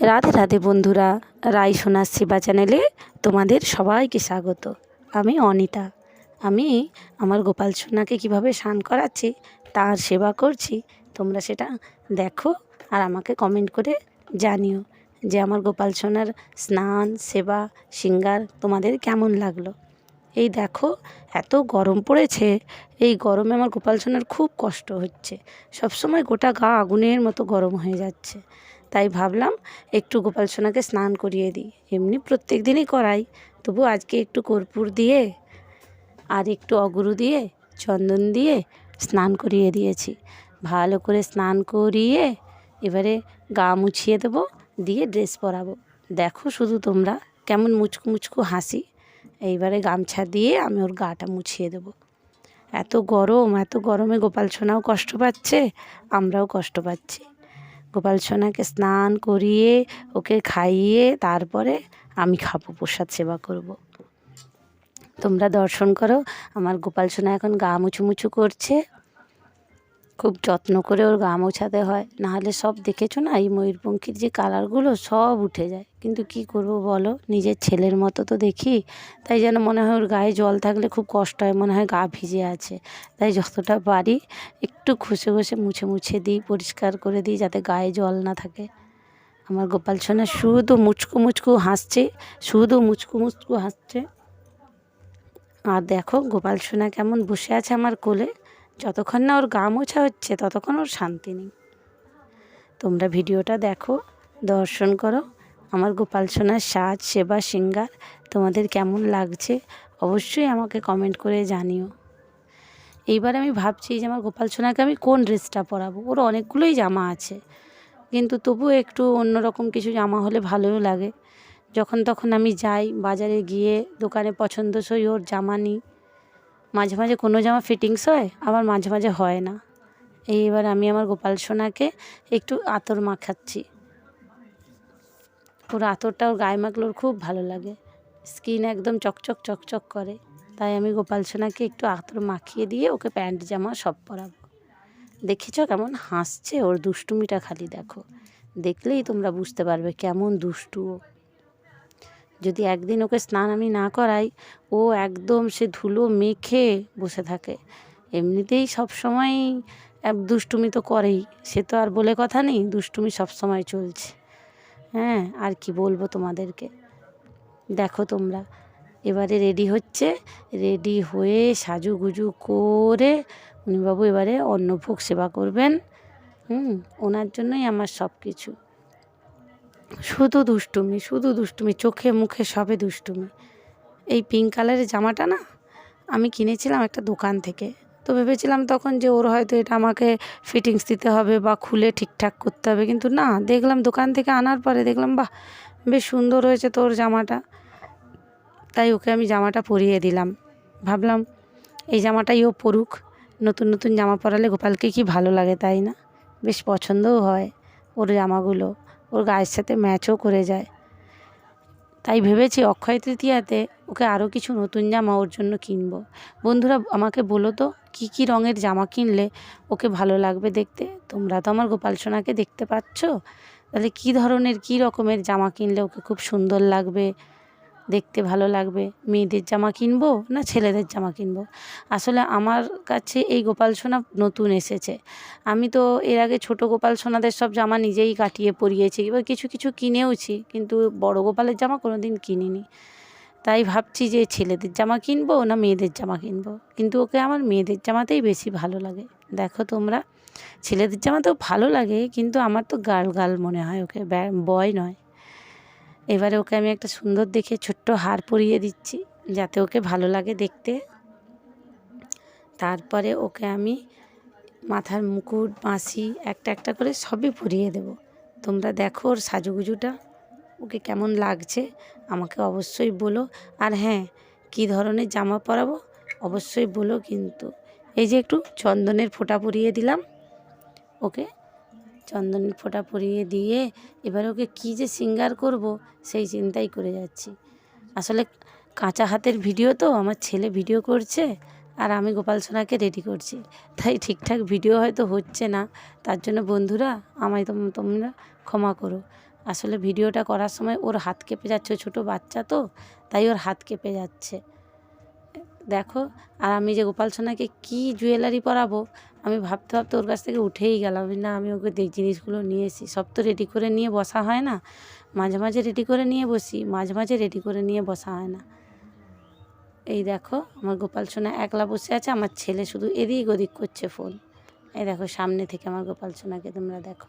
রাধে রাধে বন্ধুরা রায় সোনার সেবা চ্যানেলে তোমাদের সবাইকে স্বাগত। আমি অনিতা। আমি আমার গোপাল সোনাকে কীভাবে স্নান করাচ্ছি, তার সেবা করছি, তোমরা সেটা দেখো আর আমাকে কমেন্ট করে জানিও যে আমার গোপাল সোনার স্নান, সেবা, সিঙ্গার তোমাদের কেমন লাগল। এই দেখো, এত গরম পড়েছে, এই গরমে আমার গোপাল সোনার খুব কষ্ট হচ্ছে। সবসময় গোটা গা আগুনের মতো গরম হয়ে যাচ্ছে। তাই ভাবলাম একটু গোপাল সোনাকে স্নান করিয়ে দিই। এমনি প্রত্যেক দিনই করাই। তবু আজকে একটু কর্পূর দিয়ে আর একটু অগুরু দিয়ে, চন্দন দিয়ে স্নান করিয়ে দিয়েছি। ভালো করে স্নান করিয়ে এবারে গা মুছিয়ে দেবো, দিয়ে ড্রেস পরাবো। দেখো শুধু তোমরা কেমন মুচকু মুচকু হাসি। এইবারে গামছা দিয়ে আমি ওর গাটা মুছিয়ে দেবো। এত গরম, এত গরমে গোপাল সোনাও কষ্ট পাচ্ছে, আমরাও কষ্ট পাচ্ছি। গোপাল সোনাকে স্নান করিয়ে ওকে খাইয়ে তারপরে আমি খাব, প্রসাদ সেবা করব। তোমরা দর্শন করো, আমার গোপাল সোনা এখন গা মুছু মুছু করছে খুব যত্ন করে ওর গা মোছাতে হয়। নাহলে সব দেখেছ না, এই ময়ূরপঙ্খীর যে কালারগুলো সব উঠে যায়। কিন্তু কি করব বলো, নিজের ছেলের মতো তো দেখি, তাই যেন মনে হয় ওর গায়ে জল থাকলে খুব কষ্ট হয়, মনে হয় গা ভিজে আছে। তাই যতটা পারি একটু ঘষে ঘষে মুছে মুছে দিই, পরিষ্কার করে দিই যাতে গায়ে জল না থাকে। আমার গোপাল সোনা শুধু মুচকু মুচকু হাসছে, শুধু মুচকু মুচকু হাসছে। আর দেখো গোপাল সোনা কেমন বসে আছে আমার কোলে। যতক্ষণ না ওর গা মোছা হচ্ছে, ততক্ষণ ওর শান্তি নেই। তোমরা ভিডিওটা দেখো, দর্শন করো। আমার গোপাল সোনার সাজ, সেবা, সিঙ্গার তোমাদের কেমন লাগছে অবশ্যই আমাকে কমেন্ট করে জানিও। এইবার আমি ভাবছি যে আমার গোপাল সোনাকে আমি কোন ড্রেসটা পরাবো? ওর অনেকগুলোই জামা আছে, কিন্তু তবুও একটু অন্যরকম কিছু জামা হলে ভালোও লাগে। যখন তখন আমি যাই, বাজারে গিয়ে দোকানে পছন্দসই ওর জামা নিই। মাঝে মাঝে কোনো জামা ফিটিংস হয়, আবার মাঝে মাঝে হয় না। এইবার আমি আমার গোপাল সোনাকে একটু আতর মাখাচ্ছি। ওর আতরটা ওর গায়ে মাখলে ওর খুব ভালো লাগে। স্কিন একদম চকচক চকচক করে। তাই আমি গোপাল সোনাকে একটু আতর মাখিয়ে দিয়ে ওকে প্যান্ট, জামা সব পরাবো। দেখেছ কেমন হাসছে ওর দুষ্টুমিটা খালি, দেখো। দেখলেই তোমরা বুঝতে পারবে কেমন দুষ্টু ও। যদি একদিন ওকে স্নান আমি না করাই, ও একদম সে ধুলো মেখে বসে থাকে। এমনিতেই সব সময় দুষ্টুমি তো করেই, সে তো আর বলে কথা নেই, দুষ্টুমি সব সময় চলছে। হ্যাঁ আর কি বলব তোমাদেরকে? দেখো তোমরা, এবারে রেডি হচ্ছে, রেডি হয়ে সাজুগুজু করে উনিবাবু এবারে অন্নভোগ সেবা করবেন। হুম, ওনার জন্যই আমার সব কিছু শুধু দুষ্টুমি শুধু দুষ্টুমি, চোখে মুখে সবে দুষ্টুমি। এই পিঙ্ক কালারের জামাটা না, আমি কিনেছিলাম একটা দোকান থেকে। তো ভেবেছিলাম তখন যে ওর হয়তো এটা আমাকে ফিটিংস দিতে হবে বা খুলে ঠিকঠাক করতে হবে, কিন্তু না, দেখলাম দোকান থেকে আনার পরে দেখলাম, বাহ, বেশ সুন্দর হয়েছে তোর জামাটা। তাই ওকে আমি জামাটা পরিয়ে দিলাম। ভাবলাম, এই জামাটাই ও পরুক, নতুন নতুন জামা পরালে গোপালকে কি ভালো লাগে তাই না? বেশ পছন্দও হয় ওর জামাগুলো। ওর গায়ের সাথে ম্যাচও করে যায়। তাই ভেবেছি অক্ষয় তৃতীয়াতে ওকে আরও কিছু নতুন জামা ওর জন্য কিনব। বন্ধুরা, আমাকে বলো তো, কী কী রঙের জামা কিনলে ওকে ভালো লাগবে দেখতে? তোমরা তো আমার গোপাল সোনাকে দেখতে পাচ্ছ। তাহলে কী ধরনের, কী রকমের জামা কিনলে ওকে খুব সুন্দর লাগবে? দেখতে ভালো লাগবে। মেয়েদের জামা কিনবো না ছেলেদের জামা কিনবো? আসলে আমার কাছে এই গোপাল সোনা নতুন এসেছে। আমি তো এর আগে ছোট গোপাল সোনাদের সব জামা নিজেই কাটিয়ে পরিয়েছি। এবার কিছু কিছু কিনেওছি, কিন্তু বড় গোপালের জামা কোনো দিন কিনিনি। তাই ভাবছি যে ছেলেদের জামা কিনবো না মেয়েদের জামা কিনবো? কিন্তু ওকে আমার মেয়েদের জামাতেই বেশি ভালো লাগে। দেখো তোমরা, ছেলেদের জামা তো ভালো লাগে, কিন্তু আমার তো গার্ল গার্ল মনে হয় ওকে বয় নয়। এবারে ওকে আমি একটা সুন্দর দেখে ছোট্ট হার পরিয়ে দিচ্ছি, যাতে ওকে ভালো লাগে দেখতে। তারপরে ওকে আমি মাথার মুকুট, বাঁশি, একটা একটা করে সবই পরিয়ে দেব। তোমরা দেখো ওর সাজুগুজুটা, ওকে কেমন লাগছে, আমাকে অবশ্যই বলো। আর হ্যাঁ কী ধরনের জামা পরাবো, অবশ্যই বলো কিন্তু। এই যে একটু চন্দনের ফোঁটা পরিয়ে দিলাম, ওকে চন্দনের ফোঁটা পরিয়ে দিয়ে এবার ওকে কী যে সিঙ্গার করব সেই চিন্তাই করে যাচ্ছি। আসলে কাঁচা হাতের ভিডিও তো, আমার ছেলে ভিডিও করছে আর আমি গোপাল সোনাকে রেডি করছি। তাই ঠিকঠাক ভিডিও হয়তো হচ্ছে না। তার জন্য বন্ধুরা, আমায় তোমরা ক্ষমা করো। আসলে ভিডিওটা করার সময় ওর হাত কেঁপে যাচ্ছে ছোটো বাচ্চা তো, তাই ওর হাত কেঁপে যাচ্ছে। দেখো, আর আমি যে গোপাল সোনাকে কী জুয়েলারি পরাবো আমি ভাবতে ভাবতে ওর কাছ থেকে উঠেই গেলাম। না, আমি ওকে দেখ, জিনিসগুলো নিয়ে এসি সব তো রেডি করে নিয়ে বসা হয় না। মাঝে মাঝে রেডি করে নিয়ে বসি, মাঝে মাঝে রেডি করে নিয়ে বসা হয় না। এই দেখো, আমার গোপাল সোনা একলা বসে আছে, আমার ছেলে শুধু এদিক ওদিক করছে ফোন এই দেখো, সামনে থেকে আমার গোপাল সোনাকে তোমরা দেখো।